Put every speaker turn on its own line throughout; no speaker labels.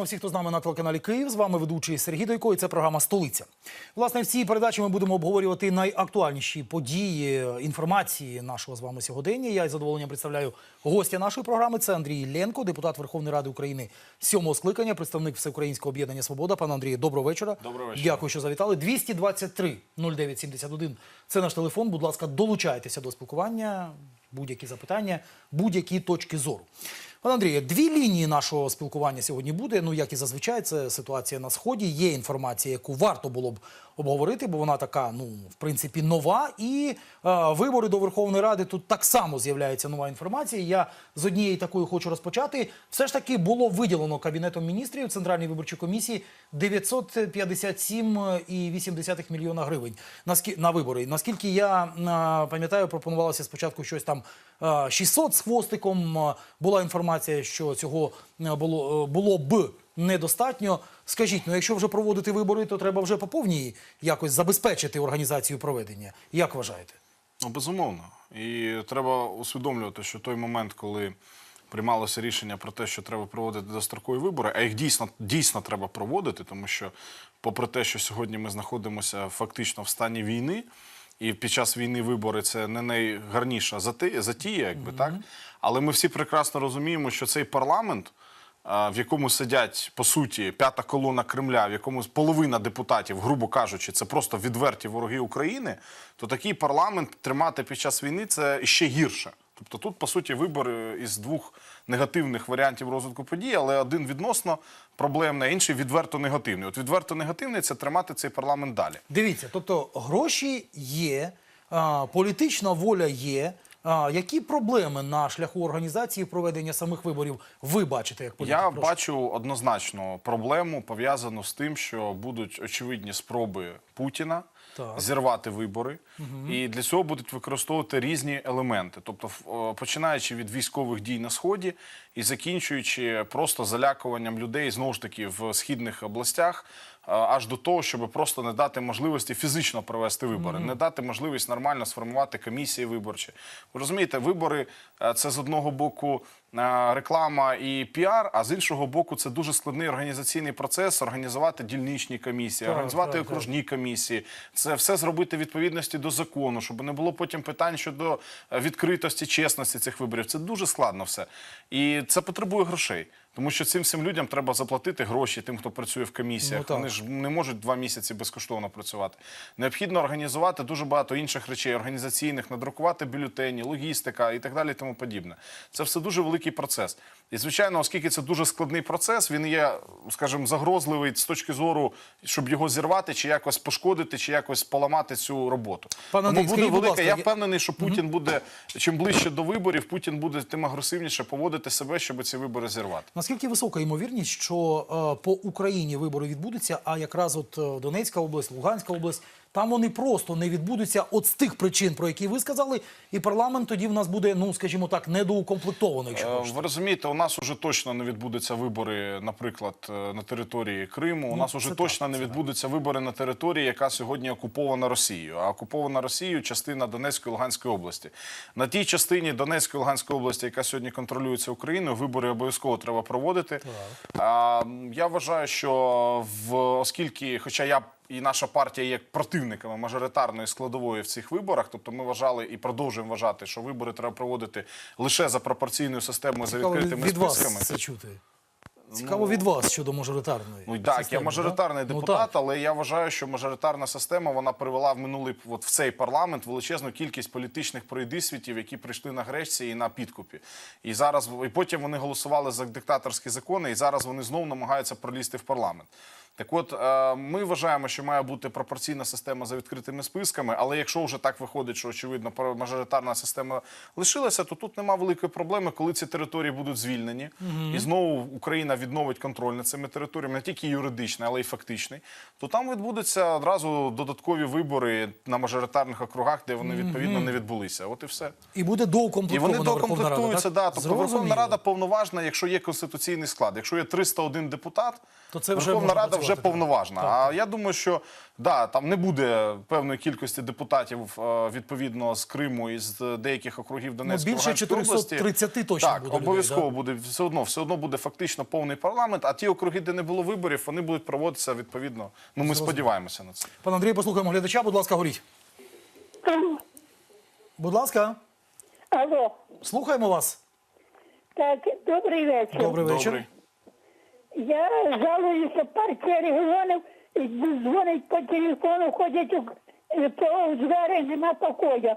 Вітаємо всіх, хто з нами на телеканалі Київ. З вами ведучий Сергій Дойко. І це програма Столиця. Власне, в цій передачі ми будемо обговорювати найактуальніші події інформації нашого з вами сьогодення. Я із задоволенням представляю гостя нашої програми. Це Андрій Ленко, депутат Верховної Ради України сьомого скликання, представник Всеукраїнського об'єднання Свобода. Пане Андрію, доброго вечора.
Доброго вечора.
Дякую, що завітали. 223 0971 – Це наш телефон. Будь ласка, долучайтеся до спілкування. Будь-які запитання, будь-які точки зору. Пане Андрію, дві лінії нашого спілкування сьогодні буде. Ну, як і зазвичай, це ситуація на сході. Є інформація, яку варто було б обговорити, бо вона така, ну, в принципі, нова. І е, вибори до Верховної Ради тут так само з'являється нова інформація. Я з однієї такої хочу розпочати. Все ж таки було виділено Кабінетом міністрів Центральній виборчій комісії 957,8 мільйона гривень на, скі- на вибори. Наскільки я е, пам'ятаю, пропонувалося спочатку щось там е, 600 з хвостиком. Е, Була інформація, що цього е, було, е, було б недостатньо. Скажіть, ну якщо вже проводити вибори, то треба вже по повній якось забезпечити організацію проведення. Як вважаєте?
Ну, безумовно. І треба усвідомлювати, що той момент, коли приймалося рішення про те, що треба проводити дострокові вибори, а їх дійсно, дійсно треба проводити, тому що, попри те, що сьогодні ми знаходимося фактично в стані війни, і під час війни вибори це не найгарніша затія, якби так. Але ми всі прекрасно розуміємо, що цей парламент. В якому сидять по суті п'ята колона Кремля, в якому половина депутатів, грубо кажучи, це просто відверті вороги України, то такий парламент тримати під час війни це ще гірше. Тобто тут, по суті, вибори із двох негативних варіантів розвитку подій, але один відносно проблемний, а інший відверто негативний. От відверто негативний це тримати цей парламент далі.
Дивіться, тобто гроші є, політична воля є. А, які проблеми на шляху організації проведення самих виборів ви бачите як політик?
Я
Прошу.
бачу однозначно проблему пов'язану з тим, що будуть очевидні спроби Путіна
Так.
зірвати вибори, і для цього будуть використовувати різні елементи, тобто починаючи від військових дій на сході і закінчуючи просто залякуванням людей знову ж таки в східних областях. А, Аж до того, щоб просто не дати можливості фізично провести вибори, не дати можливість нормально сформувати комісії виборчі. Ви розумієте, вибори е, це з одного боку е, реклама і піар, а з іншого боку, це дуже складний організаційний процес. Організувати дільничні комісії,
Так,
організувати
так, так.
окружні комісії. Це все зробити відповідності до закону, щоб не було потім питань щодо е, відкритості, чесності цих виборів. Це дуже складно все. І це потребує грошей. Тому що цим всім людям треба заплатити гроші тим, хто працює в комісіях.
Ну.
Вони ж не можуть два місяці безкоштовно працювати. Необхідно організувати дуже багато інших речей, організаційних, надрукувати бюлетені, логістика і так далі, і тому подібне. Це все дуже великий процес. І звичайно, оскільки це дуже складний процес, він є, скажімо, загрозливий з точки зору, щоб його зірвати, чи якось пошкодити, чи якось поламати цю роботу.
Пане
Тому
Андрій,
буде велика. Я впевнений, що Путін буде чим ближче до виборів, Путін буде тим агресивніше поводити себе, щоб ці вибори зірвати.
Наскільки висока ймовірність, що е, по Україні вибори відбудуться, а якраз от е, Донецька область, Луганська область, там вони просто не відбудуться от з тих причин, про які ви сказали, і парламент тоді в нас буде, ну скажімо так, недоукомплектований. Якщо
Е. Ви розумієте, у нас уже точно не відбудуться вибори, наприклад, е, на території Криму. У нас уже
Ну,
точно
так,
не відбудуться вибори на території, яка сьогодні окупована Росією. А окупована Росією частина Донецької Луганської області. На тій частині Донецької Луганської області, яка сьогодні контролюється Україною, вибори обов'язково треба проводити. А, я вважаю, що в оскільки, хоча я і наша партія є противниками мажоритарної складової в цих виборах. Тобто ми вважали і продовжуємо вважати, що вибори треба проводити лише за пропорційною системою за
від,
відкритими
від вас
списками.
це чути. Цікаво від вас щодо мажоритарної.
Ну так,
системи,
я мажоритарний
да? Ну,
депутат,
так.
але я вважаю, що мажоритарна система вона привела в минулий от в цей парламент величезну кількість політичних пройдисвітів, які прийшли на Гречці і на підкупі. І зараз і потім вони голосували за диктаторські закони, і зараз вони знову намагаються пролізти в парламент. Так от е, ми вважаємо, що має бути пропорційна система за відкритими списками, але якщо вже так виходить, що очевидно мажоритарна система лишилася, то тут нема великої проблеми, коли ці території будуть звільнені, і знову Україна відновить контроль над цими територіями, не тільки юридичний, але й фактичний. То там відбудуться одразу додаткові вибори на мажоритарних округах, де вони відповідно не відбулися. От і все.
І буде
І вони докомплектуються. Да, тобто
Зрозуміло.
Верховна Рада повноважна, якщо є конституційний склад. Якщо є 301 депутат,
То це вже
Верховна Рада вже повноважна.
Так,
А я думаю, що да, там не буде певної кількості депутатів е, відповідно з Криму і з деяких округів Донецької
Ну, більше
Луганської області.
430 точно
так,
буде
обов'язково
да?
буде все одно, все одно буде фактично повний парламент, а ті округи, де не було виборів, вони будуть проводитися відповідно. Ну ми сподіваємося на це.
Пане Андрію, послухаємо глядача. Будь ласка, говоріть. Будь ласка,
Алло,
слухаємо вас.
так, добрий вечір.
Добрий вечір.
Добрий.
Я жалуюся, партія регіонів і дзвонить по телефону, ходять у е, по двері, нема покоя,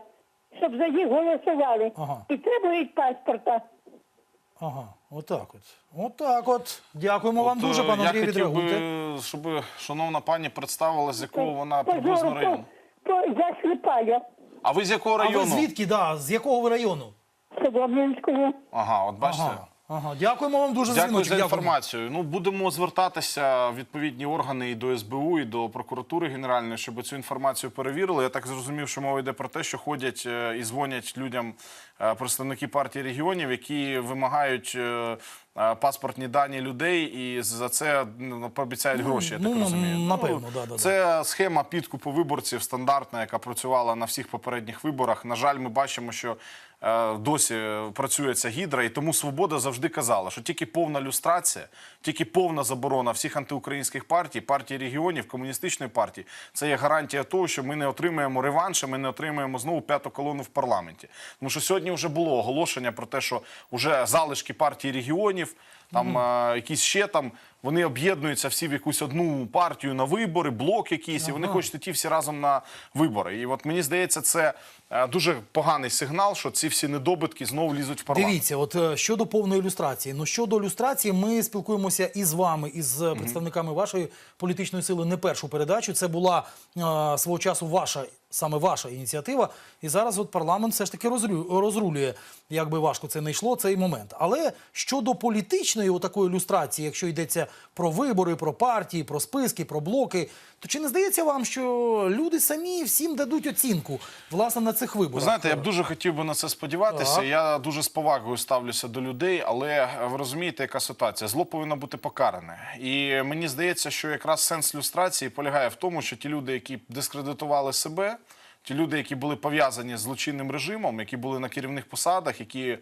щоб за їх голосували.
Ага.
І требують паспорта.
Ага, отак от. Отак от. Дякуємо вам
От,
дуже,
е,
пане
я
Андрію,
хотів
відреагуйте.
би, щоб шановна пані представила, з якого вона
Позору,
приблизно району.
по, по, я сліпаю.
А ви з якого
А ви
району?
звідки, да, з якого ви району?
Солом'янського.
Ага, от бачите.
Ага, ага. Дякуємо вам дуже за
Дякую
дзвіночок.
за інформацію. Ну будемо звертатися в відповідні органи і до СБУ, і до прокуратури генеральної, щоб цю інформацію перевірили. Я так зрозумів, що мова йде про те, що ходять е, і дзвонять людям е, представники партії регіонів, які вимагають. е, Паспортні дані людей і за це ну, пообіцяють гроші. Я
ну,
так розумію.
напевно, да, да, да.
це схема підкупу виборців стандартна, яка працювала на всіх попередніх виборах. На жаль, ми бачимо, що досі працює ця гідра, і тому свобода завжди казала, що тільки повна люстрація, тільки повна заборона всіх антиукраїнських партій, партій регіонів, комуністичної партії, це є гарантія того, що ми не отримаємо реванш, і ми не отримаємо знову п'яту колону в парламенті. Тому що сьогодні вже було оголошення про те, що вже залишки партії регіонів, там е, якісь ще там. Вони об'єднуються всі в якусь одну партію на вибори, блок якийсь, і вони хочуть йти всі разом на вибори. І от мені здається, це е, дуже поганий сигнал, що ці всі недобитки знову лізуть в парламент.
Дивіться, от е, щодо повної ілюстрації. Ну щодо ілюстрації, ми спілкуємося і з вами, і з е, представниками вашої політичної сили не першу передачу. Це була е, свого часу ваша. Саме ваша ініціатива, і зараз от парламент все ж таки розрулює, як би важко це не йшло, цей момент. Але щодо політичної отакої ілюстрації, якщо йдеться про вибори, про партії, про списки, про блоки, то чи не здається вам, що люди самі всім дадуть оцінку власне на цих виборах?
Ви знаєте, я б дуже хотів би на це сподіватися.
Так.
Я дуже з повагою ставлюся до людей, але ви розумієте, яка ситуація? Зло повинно бути покаране. І мені здається, що якраз сенс люстрації полягає в тому, що ті люди, які дискредитували себе, ті люди, які були пов'язані з злочинним режимом, які були на керівних посадах, які.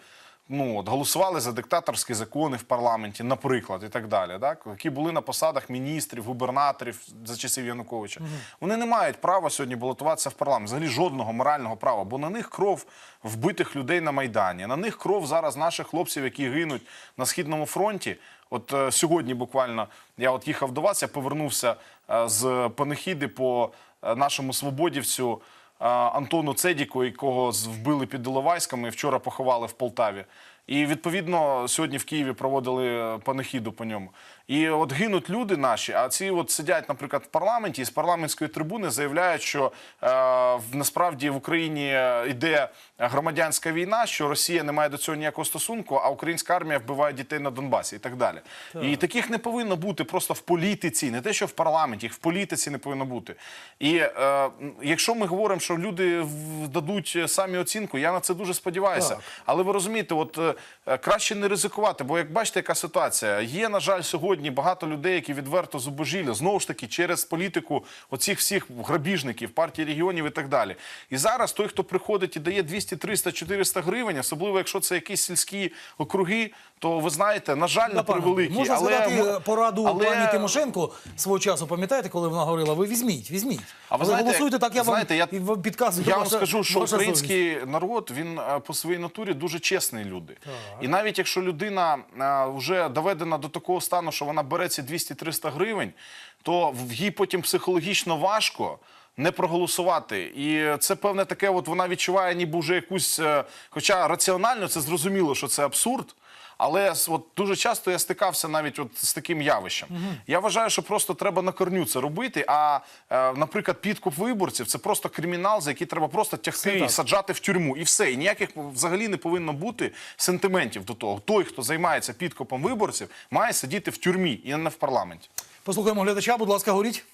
Ну, от, голосували за диктаторські закони в парламенті, наприклад, і так далі, так? які були на посадах міністрів, губернаторів за часів Януковича. Вони не мають права сьогодні балотуватися в парламент, взагалі жодного морального права, бо на них кров вбитих людей на Майдані, на них кров зараз наших хлопців, які гинуть на Східному фронті. От е, сьогодні буквально я от їхав до вас, я повернувся е, з панихіди по е, нашому свободівцю. Е, Антону Цедіку, якого вбили під Іловайськом і вчора поховали в Полтаві. І відповідно сьогодні в Києві проводили панахіду панихіду по ньому. І от гинуть люди наші, а ці от сидять, наприклад, в парламенті і з парламентської трибуни заявляють, що е, в- насправді в Україні е, йде громадянська війна, що Росія не має до цього ніякого стосунку, а українська армія вбиває дітей на Донбасі і так далі. І таких не повинно бути просто в політиці, не те, що в парламенті, їх в політиці не повинно бути. І е, якщо ми говоримо, що люди дадуть самі оцінку, я на це дуже сподіваюся.
Так.
Але ви розумієте, от е, краще не ризикувати, бо як бачите, яка ситуація є, на жаль, сьогодні багато людей, які відверто зубожіли, знову ж таки, через політику оцих всіх грабіжників, партії регіонів і так далі. І зараз той, хто приходить і дає 200, 300, 400 гривень, особливо якщо це якісь сільські округи, то ви знаєте, на жаль, на
Да,
превеликий.
Можна
але
згадати пораду
але-
пані Тимошенко свого часу, пам'ятаєте, коли вона говорила, ви візьміть, візьміть.
А ви знаєте,
голосуйте так, я
знаєте,
вам
я-
підказую.
Я вам
ваша-
скажу, що
ваша
український народ він е, по своїй натурі дуже чесний люди. І навіть якщо людина е, вже доведена до такого стану, що вона бере ці 200-300 гривень, то їй потім психологічно важко. Не проголосувати, і це певне таке. От вона відчуває, ніби вже якусь. е, Хоча раціонально це зрозуміло, що це абсурд. Але с- от дуже часто я стикався навіть от з таким явищем. Я вважаю, що просто треба на корню це робити. А, е, наприклад, підкуп виборців це просто кримінал, за який треба просто тягти
Все
і
так.
саджати в тюрму. І все. І ніяких взагалі не повинно бути сентиментів до того. Той, хто займається підкупом виборців, має сидіти в тюрмі і не в парламенті.
Послухаємо глядача, будь ласка, говоріть.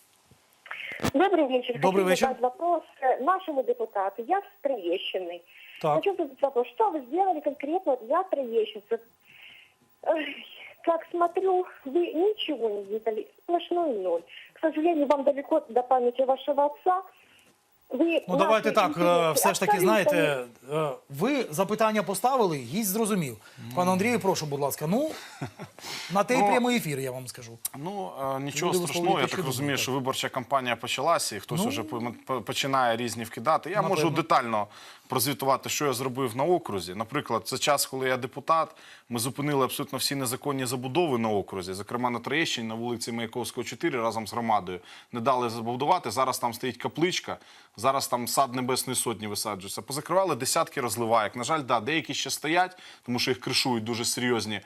Добрий вечір.
Добрий
Хочу
вечір.
задать вопрос э, нашему депутату. Я с Троещины.
Так.
Хочу задать вопрос. Что вы сделали конкретно для троещинцев? Как смотрю, вы ничего не сделали. Сплошной ноль. К сожалению, вам далеко до памяти вашего отца. Ви
Ну давайте так. е, Все ж таки, знаєте, е, ви запитання поставили, гість зрозумів. Пан Андрію, прошу, будь ласка. Ну на те й
Ну,
прямий ефір, я вам скажу.
Ну е, нічого
Люди
страшного. Я так розумію, що виборча кампанія почалася, і хтось
Ну,
по- починає різні вкидати. Я можу детально прозвітувати, що я зробив на окрузі. Наприклад, це час, коли я депутат. Ми зупинили абсолютно всі незаконні забудови на окрузі, зокрема на Троєщині, на вулиці Маяковського, 4, разом з громадою. Не дали забудувати. Зараз там стоїть капличка, зараз там сад Небесної Сотні висаджується. Позакривали десятки розливаєк. На жаль, да, деякі ще стоять, тому що їх кришують дуже серйозні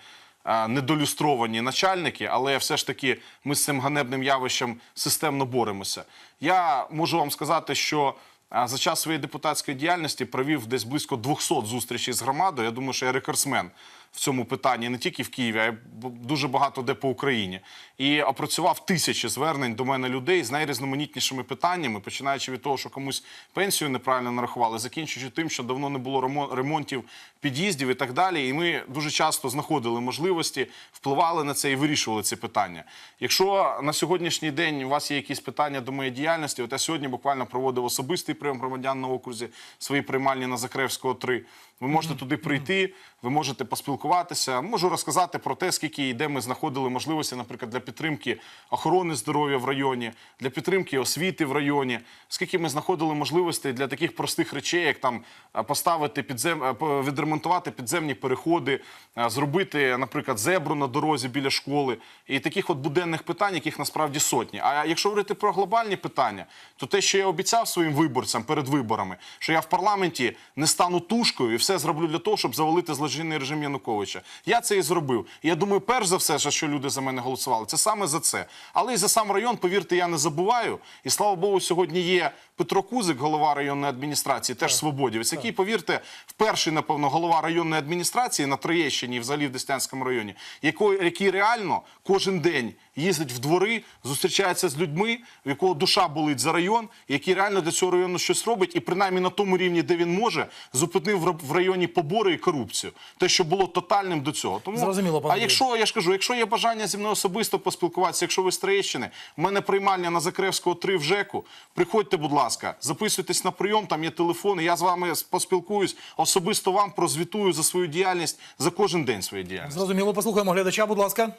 е, недолюстровані начальники, але все ж таки ми з цим ганебним явищем системно боремося. Я можу вам сказати, що за час своєї депутатської діяльності провів десь близько 200 зустрічей з громадою. Я думаю, що я рекордсмен в цьому питанні не тільки в Києві, а й дуже багато де по Україні. І опрацював тисячі звернень до мене людей з найрізноманітнішими питаннями, починаючи від того, що комусь пенсію неправильно нарахували, закінчуючи тим, що давно не було ремонтів під'їздів і так далі. І ми дуже часто знаходили можливості, впливали на це і вирішували ці питання. Якщо на сьогоднішній день у вас є якісь питання до моєї діяльності, от я сьогодні буквально проводив особистий прийом громадян на окрузі, свої приймальні на Закревського 3. Ви можете туди прийти, ви можете поспілкуватися. Можу розказати про те, скільки і де ми знаходили можливості, наприклад, для підтримки охорони здоров'я в районі, для підтримки освіти в районі, скільки ми знаходили можливостей для таких простих речей, як там поставити підзем... відремонтувати підземні переходи, зробити, наприклад, зебру на дорозі біля школи, і таких от буденних питань, яких насправді сотні. А якщо говорити про глобальні питання, то те, що я обіцяв своїм виборцям перед виборами, що я в парламенті не стану тушкою і все зроблю для того, щоб завалити злочинний режим Януковича. Я це і зробив. І я думаю, перш за все, що люди за мене голосували, це саме за це. Але і за сам район, повірте, я не забуваю. І слава Богу, сьогодні є Петро Кузик, голова районної адміністрації, теж свободівець, який, повірте, вперший, напевно, голова районної адміністрації на Троєщині і взагалі в Деснянському районі, який, який реально кожен день їздить в двори, зустрічається з людьми, в якого душа болить за район, який реально для цього району щось робить, і принаймні на тому рівні, де він може, зупинив в в районі побори і корупцію. Те, що було тотальним до цього. Тому
Зрозуміло, пане
а якщо я ж кажу, якщо є бажання зі мною особисто поспілкуватися, якщо ви з Троєщини, в мене приймальня на Закревського 3 в ЖЕКу. Приходьте, будь ласка, записуйтесь на прийом, там є телефони. Я з вами поспілкуюсь, особисто вам прозвітую за свою діяльність за кожен день своєї діяльності.
Зрозуміло, послухаємо глядача, будь ласка.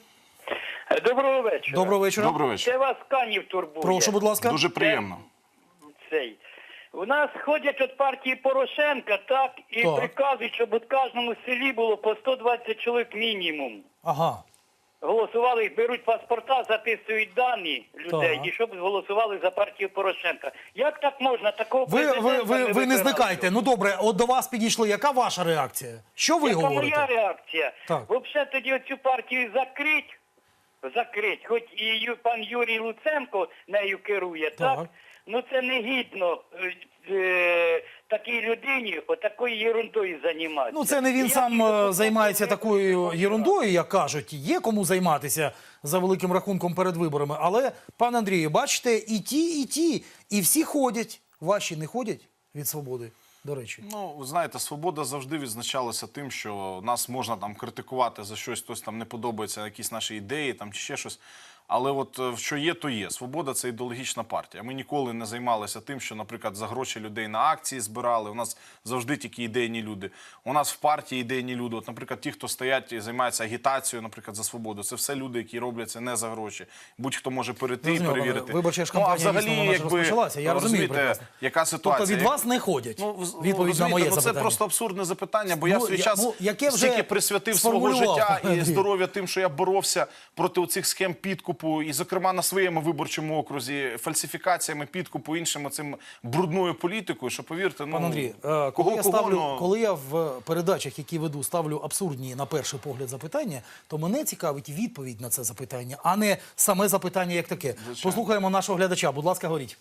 Доброго вечора.
Доброго вечора.
Добрий вечір.
Це вас канів турбує.
Прошу, будь ласка.
Дуже приємно.
Цей. У нас ходять від партії Порошенка, так, і
Так.
приказують, щоб у кожному селі було по 120 чоловік мінімум.
Ага.
Голосували, беруть паспорта, записують дані людей,
Так.
і щоб голосували за партію Порошенка. Як так можна? Такого
Ви, ви,
президента
ви, ви не
вибирали.
зникайте. Ну добре, от до вас підійшли. Яка ваша реакція? Що ви
Яка
говорите?
моя реакція?
Так.
Взагалі тоді оцю партію закрить, закрить, хоч і Ю- пан Юрій Луценко нею керує, так?
Так.
Ну це не гідно е, е, такій людині отакою ерундою займатися.
Ну, це не він сам е, займається такою єрундою, як кажуть. Є кому займатися за великим рахунком перед виборами. Але, пане Андрію, бачите, і ті, і ті, і всі ходять. Ваші не ходять від свободи, до речі.
Ну, ви знаєте, свобода завжди відзначалася тим, що нас можна там критикувати за щось, хтось там не подобається, якісь наші ідеї там чи ще щось. Але от е, що є, то є. Свобода це ідеологічна партія. Ми ніколи не займалися тим, що, наприклад, за гроші людей на акції збирали. У нас завжди тільки ідейні люди. У нас в партії ідейні люди. От, наприклад, ті, хто стоять і займаються агітацією, наприклад, за свободу, це все люди, які роблять це не за гроші. Будь-хто може перейти і перевірити.
виборча ж
ну, а взагалі, якби
розпочалася. Я розумію прекрасно.
яка ситуація.
Тобто від вас не ходять.
Ну,
Відповідь на моє
ну,
запитання.
Це просто абсурдне запитання, бо я
Ну,
в свій
я-
час
ну, яке вже
стільки присвятив свого життя і здоров'я тим, що я боровся проти оцих схем підкупу, і, зокрема, на своєму виборчому окрузі, фальсифікаціями підкупу, іншим цим брудною політикою, що повірте, ну
Пан Андрій, кого, коли,
я
я
кого, ну,
коли я в передачах, які веду, ставлю абсурдні на перший погляд запитання, то мене цікавить відповідь на це запитання, а не саме запитання як таке. Послухаємо нашого глядача. Будь ласка, говоріть.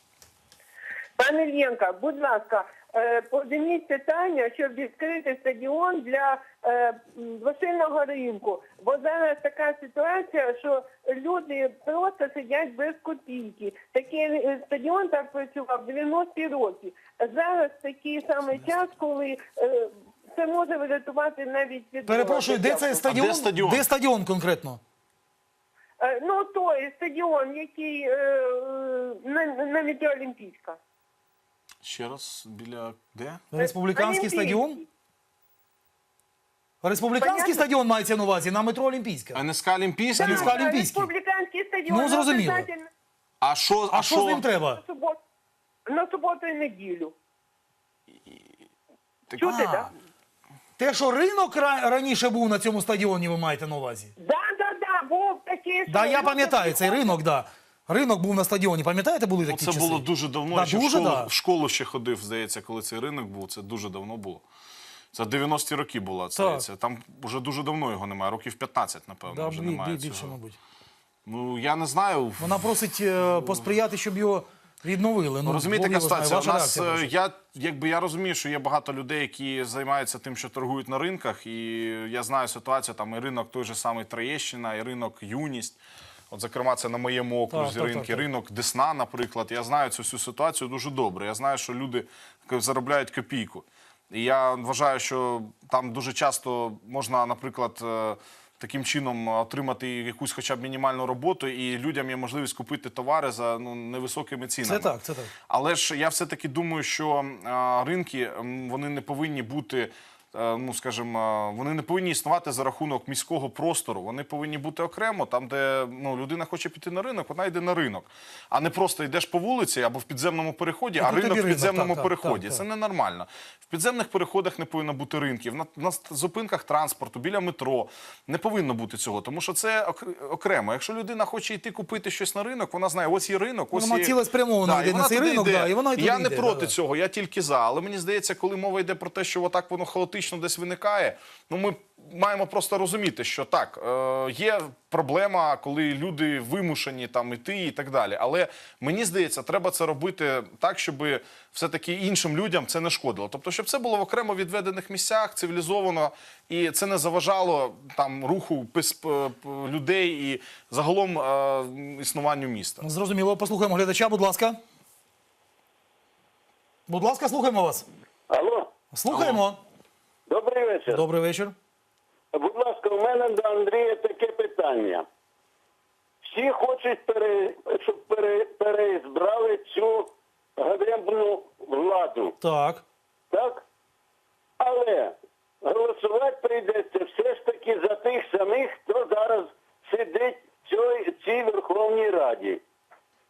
Пане Ленка, будь ласка, е, подивіть питання, щоб відкрити стадіон для е, Васильного ринку. Бо зараз така ситуація, що люди просто сидять без копійки. Такий е, стадіон так працював 90-ті роки. Зараз такий самий час, коли це може врятувати навіть від
Перепрошую, де цей стадіон?
де стадіон?
Де стадіон конкретно?
Ну той стадіон, який на, на Олімпійська.
Ще раз, біля де?
Республіканський
Олімпійський.
стадіон? Республіканський
Понятно.
стадіон мається на увазі на метро Олімпійська.
НСК Олімпійський?
НСК
Так,
Олімпійський.
Республіканський стадіон.
Ну, зрозуміло.
А що,
А що з ним треба?
На суботу, на суботу і неділю.
Так-
Чути,
А,
так?
Те, що ринок ра- раніше був на цьому стадіоні, ви маєте на увазі?
Да, да, да, був такий.
Да, я
люди
пам'ятаю цей
приходять.
ринок, да. Ринок був на стадіоні, пам'ятаєте, були
Ну,
такі
це було дуже давно.
Да,
я ще
дуже,
в, школу,
да.
в школу ще ходив, здається, коли цей ринок був. Це дуже давно було. Це 90-ті роки було, здається. Там вже дуже давно його немає, років 15, напевно,
Да,
вже
бі-
немає
бі- більше,
цього.
мабуть.
Ну, я не знаю.
Вона просить е, посприяти, щоб його відновили. Ну,
Розумієте,
Бог
яка
його знає.
ситуація? У
Ваша
нас
реакція,
е, я якби я розумію, що є багато людей, які займаються тим, що торгують на ринках, і я знаю ситуацію. Там і ринок той же самий Троєщина, і ринок Юність. От, зокрема, це на моєму окрузі
так,
ринки.
так, так.
Ринок Десна, наприклад. Я знаю цю всю ситуацію дуже добре. Я знаю, що люди заробляють копійку. І я вважаю, що там дуже часто можна, наприклад. е, Таким чином отримати якусь хоча б мінімальну роботу, і людям є можливість купити товари за ну невисокими цінами.
Це так, це так.
Але ж я все-таки думаю, що е, ринки вони не повинні бути. Е, Ну, скажімо, вони не повинні існувати за рахунок міського простору. Вони повинні бути окремо, там, де ну, людина хоче піти на ринок, вона йде на ринок. А не просто йдеш по вулиці або в підземному переході, а
тут
ринок в підземному
так, так,
переході.
так,
Це
так.
ненормально. В підземних переходах не повинно бути ринків. На, на зупинках транспорту, біля метро не повинно бути цього, тому що це окремо. Якщо людина хоче йти купити щось на ринок, вона знає, ось є ринок, ось
Вона
є...
цілеспрямовано йде
і
на цей ринок,
йде.
да, і вона туди
Я не
йде,
проти
да, да.
цього, я тільки за. Але мені здається, коли мова йде про те, що отак воно хаотично десь виникає, ну ми маємо просто розуміти, що так, е, є проблема, коли люди вимушені там іти і так далі. Але мені здається, треба це робити так, щоб все-таки іншим людям це не шкодило. Тобто, щоб це було в окремо відведених місцях, цивілізовано, і це не заважало там руху людей і загалом е, існуванню міста.
Зрозуміло, послухаємо глядача, будь ласка. Будь ласка, слухаємо вас.
Алло,
Слухаємо.
Добрий вечір.
Добрий вечір.
Будь ласка, у мене до Андрія таке питання. Всі хочуть, пере, щоб пере, переізбрали цю ганебну владу,
Так.
так? Але голосувати прийдеться все ж таки за тих самих, хто зараз сидить в цій, цій Верховній Раді.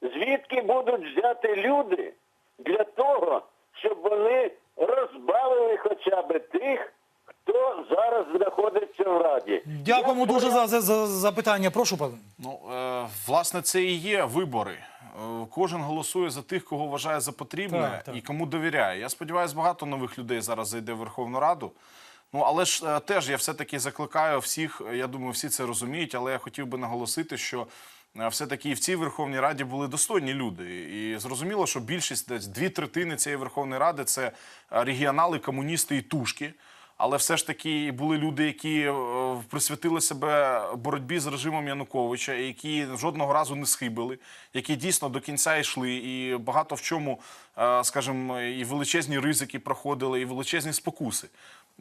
Звідки будуть взяти люди для того, щоб вони розбавили хоча б тих, хто зараз знаходиться в Раді.
Дякуємо
Я
дуже за, за, за запитання. Прошу, пане.
Ну, е, власне, це і є вибори. Е, Кожен голосує за тих, кого вважає за потрібне
Так, так.
і кому довіряє. Я сподіваюся, багато нових людей зараз зайде в Верховну Раду. Ну, але ж е, теж я все-таки закликаю всіх, е, я думаю, всі це розуміють, але я хотів би наголосити, що е, все-таки в цій Верховній Раді були достойні люди. І зрозуміло, що більшість, десь дві третини цієї Верховної Ради це регіонали, комуністи і тушки. Але все ж таки були люди, які е, присвятили себе боротьбі з режимом Януковича, які жодного разу не схибили, які дійсно до кінця йшли, і багато в чому, е, скажімо, і величезні ризики проходили, і величезні спокуси.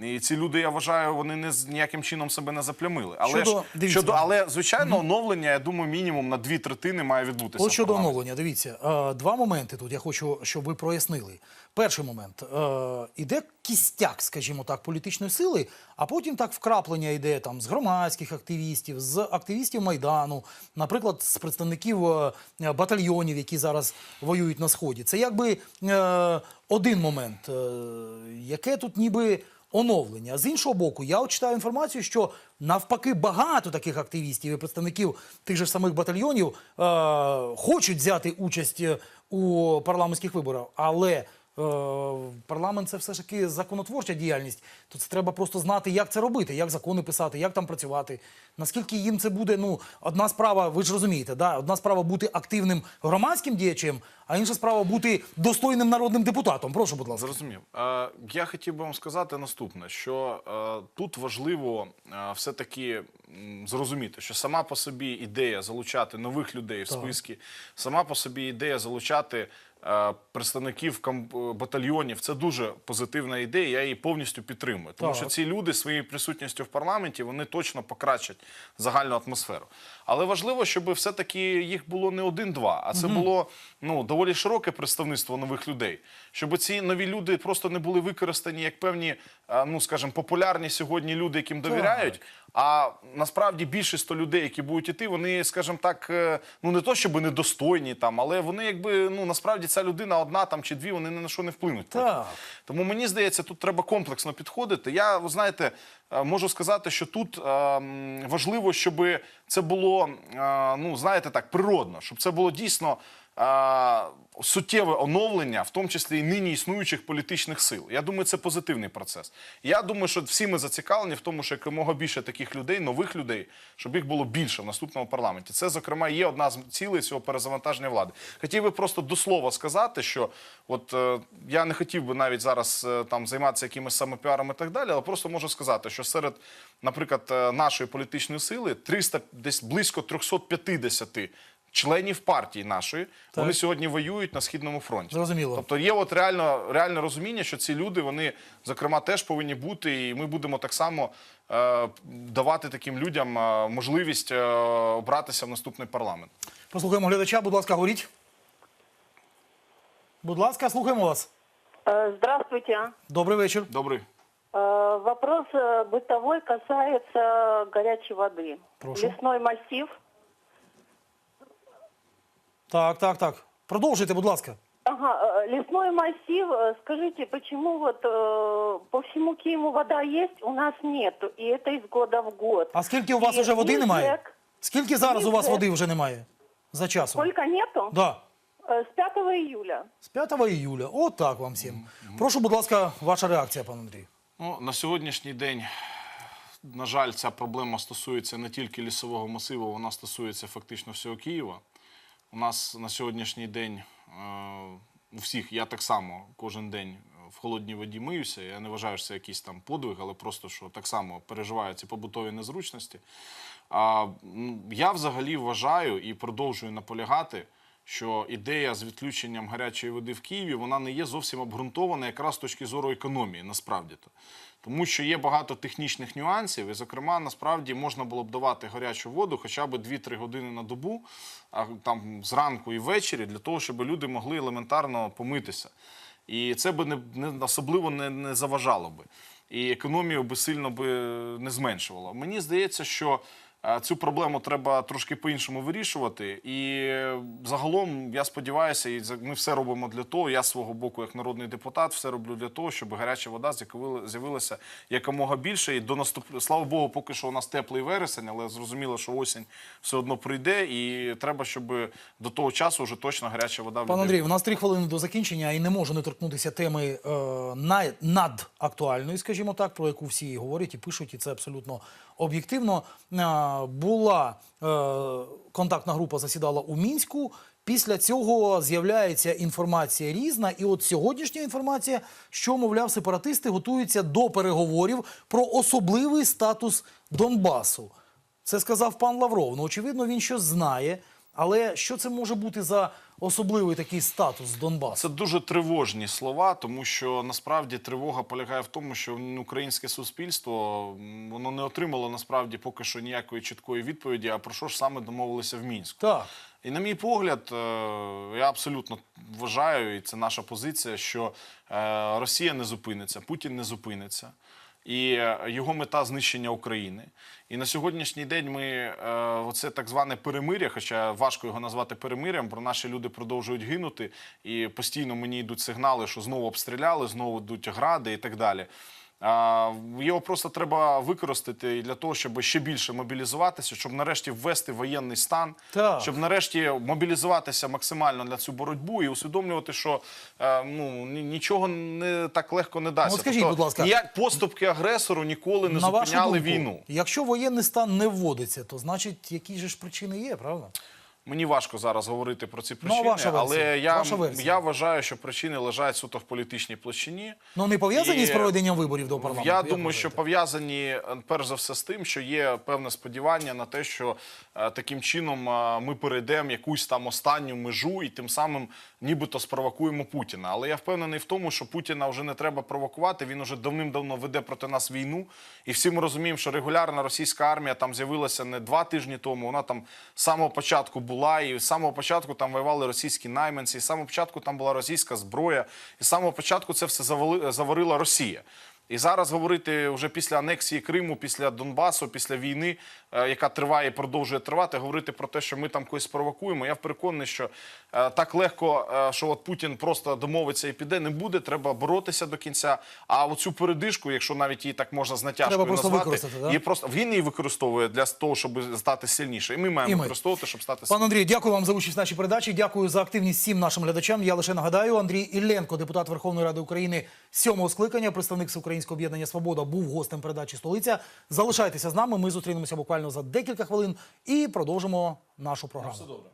І ці люди, я вважаю, вони не ніяким чином себе не заплямили. Але
Щодо-
ж
дивіться,
щодо, але звичайно, оновлення, я думаю, мінімум на дві третини має відбутися.
От щодо оновлення, дивіться, е, два моменти тут я хочу, щоб ви прояснили. Перший момент е, іде кістяк, скажімо так, політичної сили, а потім так вкраплення йде там з громадських активістів, з активістів майдану, наприклад, з представників е, батальйонів, які зараз воюють на сході. Це якби один момент, яке тут ніби. Оновлення. З іншого боку, я читаю інформацію, що навпаки багато таких активістів і представників тих же самих батальйонів е, хочуть взяти участь е, у парламентських виборах, але парламент це все ж таки законотворча діяльність. То це треба просто знати, як це робити, як закони писати, як там працювати. Наскільки їм це буде, ну одна справа, ви ж розумієте, да? одна справа бути активним громадським діячем, а інша справа бути достойним народним депутатом. Прошу, будь ласка.
Зрозумів. Е, я хотів би вам сказати наступне: що е, тут важливо е, все-таки зрозуміти, що сама по собі ідея залучати нових людей в
Так.
списки, сама по собі ідея залучати е, представників кам- батальйонів це дуже позитивна ідея. Я її повністю підтримую. Тому
Так.
що ці люди своєю присутністю в парламенті вони точно покращать загальну атмосферу. Але важливо, щоб все-таки їх було не один-два, а це було ну доволі широке представництво нових людей. Щоб ці нові люди просто не були використані як певні, ну скажімо, популярні сьогодні люди, яким довіряють. А насправді більшість то людей, які будуть іти, вони, скажімо так, е, ну не то, щоб недостойні там, але вони якби ну насправді ця людина одна там чи дві, вони ні на що не вплинуть.
Так.
Тому мені здається, тут треба комплексно підходити. Я, ви знаєте, можу сказати, що тут е, важливо, щоб це було, е, ну знаєте, так, природно, щоб це було дійсно. Суттєве оновлення, в тому числі і нині існуючих політичних сил. Я думаю, це позитивний процес. Я думаю, що всі ми зацікавлені в тому, що якомога більше таких людей, нових людей, щоб їх було більше в наступному парламенті. Це, зокрема, є одна з цілей цього перезавантаження влади. Хотів би просто до слова сказати, що от е, я не хотів би навіть зараз е, там займатися якимось самопіаром і так далі, але просто можу сказати, що серед, наприклад, е, нашої політичної сили 300, десь близько 350 членів партії нашої, вони сьогодні воюють на східному фронті.
Зрозуміло.
Тобто є от реально реальне розуміння, що ці люди вони зокрема теж повинні бути, і ми будемо так само е, давати таким людям е, можливість е, обратися в наступний парламент.
Послухаємо глядача, будь ласка, говоріть. Будь ласка, слухаємо вас.
Э, Здравствуйте.
Добрий вечір.
Добрий.
Э, Вопрос э, бытовой касается горячей воды.
Прошу.
Лесной массив.
Так, так, так. Продовжуйте, будь ласка.
Ага, э, лесной массив. Э, Скажите, почему вот э, по всему Киеву вода есть, у нас нету, и это из года в год.
А скільки у вас
І
вже води
ні
немає?
ЖЕК.
Скільки зараз у вас
ЖЕК.
води вже немає? За часом?
Сколько нету?
Да.
Э, С 5 июля.
З 5 іюля. От так вам всім. Прошу, будь ласка, ваша реакція, пан Андрій.
Ну, на сьогоднішній день, на жаль, ця проблема стосується не тільки лісового масиву, вона стосується фактично всього Києва. У нас на сьогоднішній день е, у всіх, я так само кожен день в холодній воді миюся. Я не вважаю, що це якийсь там подвиг, але просто що так само переживаю ці побутові незручності. А, я взагалі вважаю і продовжую наполягати, що ідея з відключенням гарячої води в Києві вона не є зовсім обґрунтована якраз з точки зору економії, насправді то. Тому що є багато технічних нюансів, і, зокрема, насправді можна було б давати гарячу воду хоча б 2-3 години на добу, а там зранку і ввечері, для того, щоб люди могли елементарно помитися. І це би не, не особливо не, не заважало би. І економію би сильно би не зменшувало. Мені здається, що цю проблему треба трошки по-іншому вирішувати. І е, загалом я сподіваюся, і ми все робимо для того. Я з свого боку, як народний депутат, все роблю для того, щоб гаряча вода з'явилася якомога більше. І до наступ... слава Богу, поки що у нас теплий вересень, але зрозуміло, що осінь все одно прийде, і треба, щоб до того часу вже точно гаряча вода
Пан Андрій, у нас три хвилини до закінчення і не можу не торкнутися теми е, на- надактуальної, скажімо так, про яку всі говорять і пишуть, і це абсолютно об'єктивно. Була е, контактна група засідала у Мінську. Після цього з'являється інформація різна, і от сьогоднішня інформація, що мовляв, сепаратисти готуються до переговорів про особливий статус Донбасу. Це сказав пан Лавров. Ну, очевидно, він щось знає. Але що це може бути за особливий такий статус Донбасу?
Це дуже тривожні слова, тому що насправді тривога полягає в тому, що українське суспільство воно не отримало насправді поки що ніякої чіткої відповіді. А про що ж саме домовилися в мінську?
Так.
І на мій погляд, е, я абсолютно вважаю, і це наша позиція, що е, Росія не зупиниться, Путін не зупиниться. І е, його мета знищення України. І на сьогоднішній день ми е, оце так зване перемиря, хоча важко його назвати перемирям, Про наші люди продовжують гинути, і постійно мені йдуть сигнали, що знову обстріляли, знову йдуть гради і так далі. Його просто треба використати для того, щоб ще більше мобілізуватися, щоб нарешті ввести воєнний стан,
Так.
щоб нарешті мобілізуватися максимально для цю боротьбу і усвідомлювати, що е, ну ні- нічого не так легко не дасть.
Ну, скажіть, будь ласка,
ніяк поступки агресору ніколи не
На
зупиняли
думку,
війну.
Якщо воєнний стан не вводиться, то значить, які ж причини є, правда?
Мені важко зараз говорити про ці
Ну,
причини,
ваша
але я,
Ваша
я вважаю, що причини лежать суто в політичній площині.
Ну не пов'язані
І-
з проведенням виборів до парламенту?
Я думаю,
ви
що пов'язані е, перш за все з тим, що є певне сподівання на те, що е, таким чином е, ми перейдемо якусь там останню межу і тим самим нібито спровокуємо Путіна. Але я впевнений в тому, що Путіна вже не треба провокувати. Він уже давним-давно веде проти нас війну. І всі ми розуміємо, що регулярна російська армія там з'явилася не два тижні тому. Вона там з самого початку була, і з самого початку там воювали російські найманці, і з самого початку там була російська зброя, і з самого початку це все заварила Росія. І зараз говорити вже після анексії Криму, після Донбасу, після війни, е, яка триває і продовжує тривати, говорити про те, що ми там когось спровокуємо. Я переконаний, що е, так легко, е, що от Путін просто домовиться і піде, не буде. Треба боротися до кінця. А оцю передишку, якщо навіть її так можна з натяжкою назвати,
да?
просто він її використовує для того, щоб стати сильніше. І ми маємо
І ми.
використовувати, щоб стати
Пан. Андрій, дякую вам за участь в нашій передачі. Дякую за активність всім нашим глядачам. Я лише нагадаю, Андрій Ілленко, депутат Верховної Ради України сьомого скликання, представник Всеукраїнське об'єднання Свобода був гостем передачі столиця. Залишайтеся з нами. Ми зустрінемося буквально за декілька хвилин і продовжимо нашу програму.
Все добре.